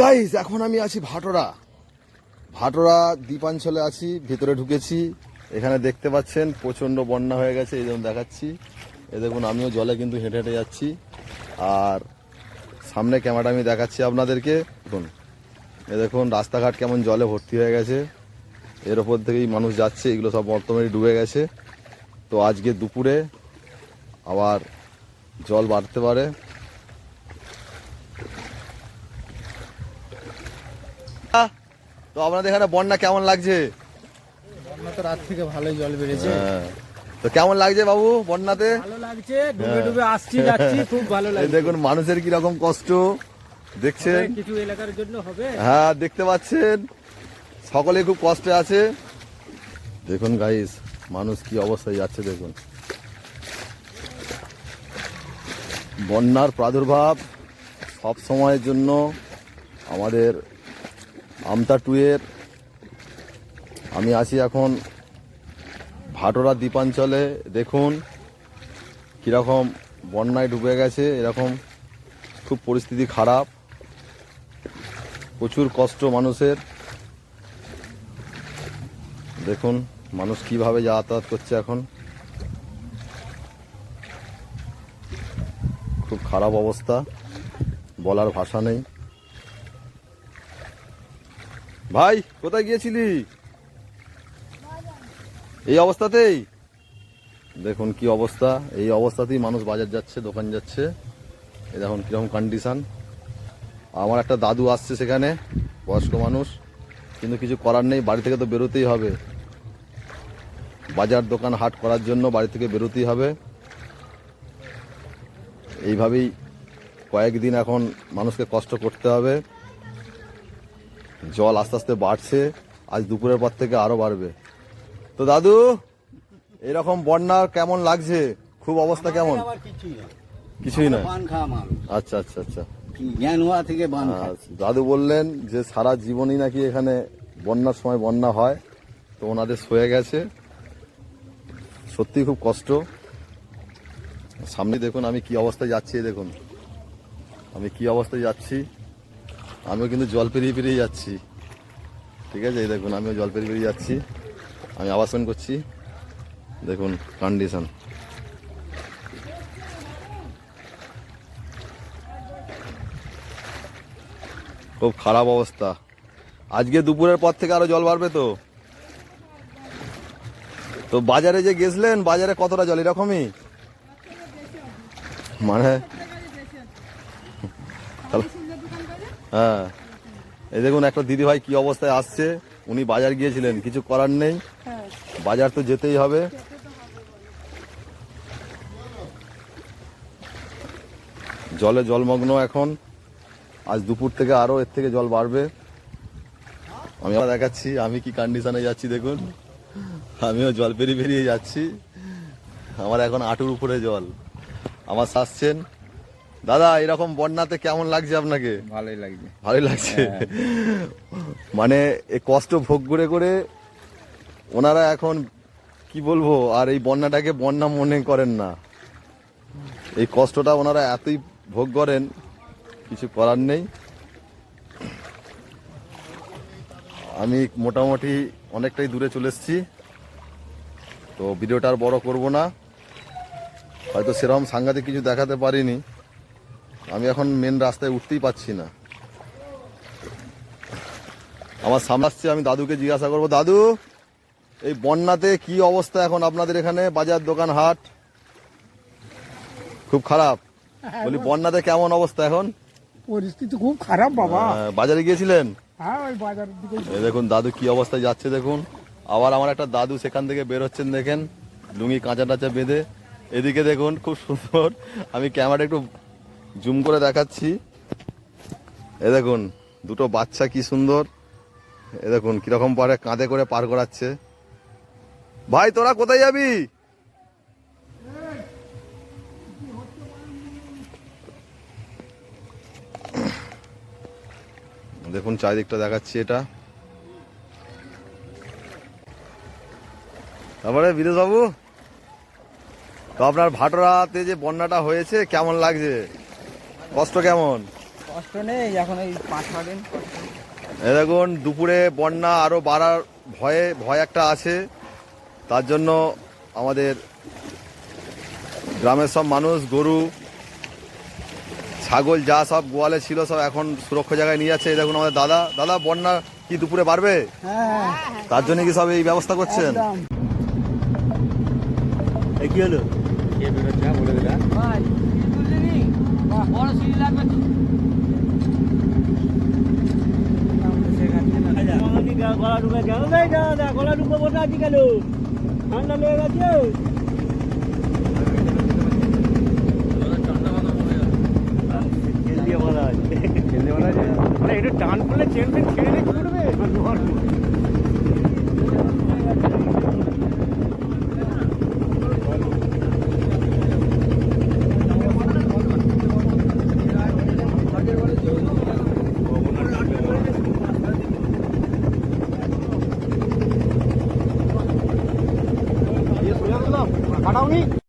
Guys এখন আমি আছি ভাটোরা। ভাটোরা দ্বীপাঞ্চলে আছি, ভিতরে ঢুকেছি। এখানে দেখতে পাচ্ছেন প্রচণ্ড বন্যা হয়ে গেছে, এই যেমন দেখাচ্ছি। এ দেখুন, আমিও জলে কিন্তু হেঁটে হেঁটে যাচ্ছি। আর সামনে ক্যামেরা আমি দেখাচ্ছি আপনাদেরকে। দেখুন, এ দেখুন, রাস্তাঘাট কেমন জলে ভর্তি হয়ে গেছে। এর ওপর থেকেই মানুষ যাচ্ছে, এগুলো সব বর্তমানে ডুবে গেছে। তো আজকে দুপুরে আবার জল বাড়তে পারে। তো আপনাদের এখানে বন্যা কেমন লাগছে? বন্যা তো রাত থেকে ভালোই জল বেড়েছে। হ্যাঁ। তো কেমন লাগছে বাবু বন্যাতে? ভালো লাগছে ডুবে ডুবে আসছি যাচ্ছি খুব ভালো লাগছে। দেখুন মানুষের কি রকম কষ্ট দেখছেন? কিছু এলাকার জন্য হবে? হ্যাঁ দেখতে পাচ্ছেন। সকলে খুব কষ্টে আছে। দেখুন গাইস মানুষ কি অবস্থায় যাচ্ছে দেখুন। বন্যার প্রাদুর্ভাব সব সময়ের জন্য আমাদের আমতা টুয়ের, আমি আছি এখন ভাটোরা দ্বীপাঞ্চলে। দেখুন, কীরকম বন্যায় ডুবে গেছে, এরকম খুব পরিস্থিতি খারাপ, প্রচুর কষ্ট মানুষের। দেখুন, মানুষ কীভাবে যাতায়াত করছে এখন। খুব খারাপ অবস্থা, বলার ভাষা নেই। ভাই, কোথায় গিয়েছিলি? এই অবস্থাতেই? দেখুন কি অবস্থা। এই অবস্থাতেই মানুষ বাজার যাচ্ছে, দোকান যাচ্ছে। এই দেখুন কীরকম কন্ডিশন আমার একটা দাদু আসছে সেখানে, বয়স্ক মানুষ। কিন্তু কিছু করার নেই, বাড়ি থেকে তো বেরোতেই হবে। বাজার, দোকান, হাট করার জন্য বাড়ি থেকে বেরোতেই হবে। এইভাবেই কয়েকদিন এখন মানুষকে কষ্ট করতে হবে। জল আস্তে আস্তে বাড়ছে আজ দুপুরের পর থেকে আরও বাড়বে। তো দাদু এরকম বন্যা কেমন লাগছে? খুব অবস্থা কেমন? কিছুই না। আচ্ছা আচ্ছা আচ্ছা। থেকে খাচ্ছে দাদু বললেন যে সারা জীবনই নাকি এখানে বন্যার সময় বন্যা হয় তো ওনাদের সয়ে গেছে। সত্যি খুব কষ্ট। সামনে দেখুন আমি কি অবস্থায় যাচ্ছি দেখুন। আমি কি অবস্থায় যাচ্ছি? আমিও কিন্তু জল পেরিয়ে পেরিয়ে যাচ্ছি। ঠিক আছে, এই দেখুন, আমিও জল পেরিয়ে পেরিয়ে যাচ্ছি। আমি আবার স্নান করছি। দেখুন কন্ডিশন খুব খারাপ অবস্থা। আজকে দুপুরের পর থেকে আরও জল বাড়বে তো? তো বাজারে যে গেছিলেন, বাজারে কতটা জল? এরকমই? মানে হ্যাঁ। এই দেখুন, একটা দিদি ভাই কি অবস্থায় আসছে। উনি বাজার গিয়েছিলেন, কিছু করার নেই। বাজার তো যেতেই হবে। জলে জলমগ্ন এখন। আজ দুপুর থেকে আরও এর থেকে জল বাড়বে। আমি আবার দেখাচ্ছি, আমি কি কন্ডিশনে যাচ্ছি, দেখুন। আমিও জল পেরিয়ে পেরিয়ে যাচ্ছি। আমার এখন আটুর উপরে জল। আমার শাসছেন। দাদা এরকম বন্যাতে কেমন লাগছে আপনাকে? ভালোই লাগছে। ভালোই লাগছে। মানে এই কষ্ট ভোগ করে করে ওনারা এখন কি বলব আর এই বন্যাটাকে বন্যা মনে করেন না। এই কষ্টটা ওনারা এতই ভোগ করেন কিছু করার নেই। আমি মোটামুটি অনেকটাই দূরে চলে এসেছি তো ভিডিওটা আর বড় করব না। হয়তো সেরকম সাংঘাতিক কিছু দেখাতে পারিনি। আমি এখন মেন রাস্তায় উঠতেই পাচ্ছি না। আমার সামনে আসছে আমি দাদুকে জিজ্ঞাসা করব দাদু এই বন্যাতে কি অবস্থা এখন আপনাদের এখানে? বাজার দোকান হাট? খুব খারাপ। বলি বন্যাতে কেমন অবস্থা এখন? পরিস্থিতি খুব খারাপ বাবা। বাজারে গিয়েছিলেন? হ্যাঁ দেখুন দাদু কি অবস্থায় যাচ্ছে দেখুন। আবার আমার একটা দাদু সেখান থেকে বেরোচ্ছেন দেখেন। লুঙ্গি কাঁচা টাচা বেঁধে। এদিকে দেখুন খুব সুন্দর। আমি ক্যামেরা একটু জুম করে দেখাচ্ছি। এ দেখুন, দুটো বাচ্চা কি সুন্দর। এ দেখুন, কীরকম পারে কাঁধে করে পার করাচ্ছে। ভাই, তোরা কোথায় যাবি? দেখুন, চারিদিকটা দেখাচ্ছি এটা। তারপরে বিদেশ বাবু তো আপনার ভাটোরাতে যে বন্যাটা হয়েছে, কেমন লাগছে? কষ্ট কেমন? কষ্ট নেই এখন এই পাঁচ ছ দিন দেখুন দুপুরে বন্যা আরও বাড়ার ভয়ে ভয় একটা আছে। তার জন্য আমাদের গ্রামের সব মানুষ গরু ছাগল যা সব গোয়ালে ছিল সব এখন সুরক্ষা জায়গায় নিয়ে যাচ্ছে। দেখুন আমাদের দাদা। দাদা বন্যা কি দুপুরে বাড়বে? হ্যাঁ। তার জন্য কি সব এই ব্যবস্থা করছেন? কি হলো কে বেরোচ্ছে বলে দিলা বড় সিঁড়ি লাগবে তো গলা ঢুকে গেল নাই দাদা গলা ঢুকে বসে আছি কেন? ঠান্ডা লেগে গেছে একটু টান করলে চেন ফেন ছেড়ে ছুটবে।